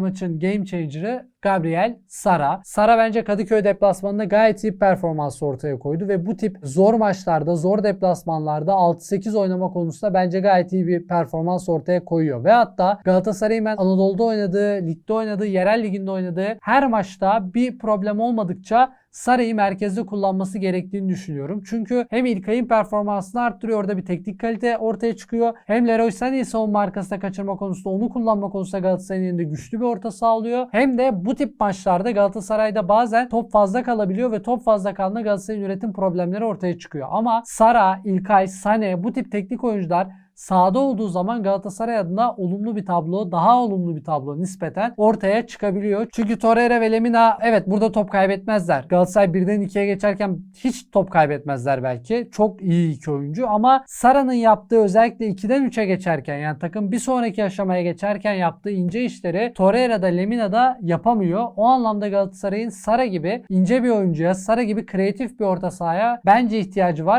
maçın game changer'ı Gabriel Sara. Sara bence Kadıköy deplasmanında gayet iyi performans ortaya koydu ve bu tip zor maçlarda, zor deplasmanlarda 6-8 oynama konusunda bence gayet iyi bir performans ortaya koyuyor. Ve hatta Galatasaray'ın ben Anadolu'da oynadığı, ligde oynadığı, yerel liginde oynadığı her maçta bir problem olmadıkça Sara'yı merkezde kullanması gerektiğini düşünüyorum. Çünkü hem İlkay'ın performansını arttırıyor. Orada bir teknik kalite ortaya çıkıyor. Hem Leroy Sané'yi savunma arkasında kaçırma konusunda onu kullanma konusunda Galatasaray'ın elinde güçlü bir orta sağlıyor. Hem de bu tip maçlarda Galatasaray'da bazen top fazla kalabiliyor ve top fazla kaldığında Galatasaray'ın üretim problemleri ortaya çıkıyor. Ama Sara, İlkay, Sané bu tip teknik oyuncular sahada olduğu zaman Galatasaray adına olumlu bir tablo, daha olumlu bir tablo nispeten ortaya çıkabiliyor. Çünkü Torreira ve Lemina evet burada top kaybetmezler. Galatasaray 1'den 2'ye geçerken hiç top kaybetmezler belki. Çok iyi iki oyuncu ama Sara'nın yaptığı özellikle 2'den 3'e geçerken yani takım bir sonraki aşamaya geçerken yaptığı ince işleri Torreira da Lemina da yapamıyor. O anlamda Galatasaray'ın Sara gibi ince bir oyuncuya, Sara gibi kreatif bir orta sahaya bence ihtiyacı var.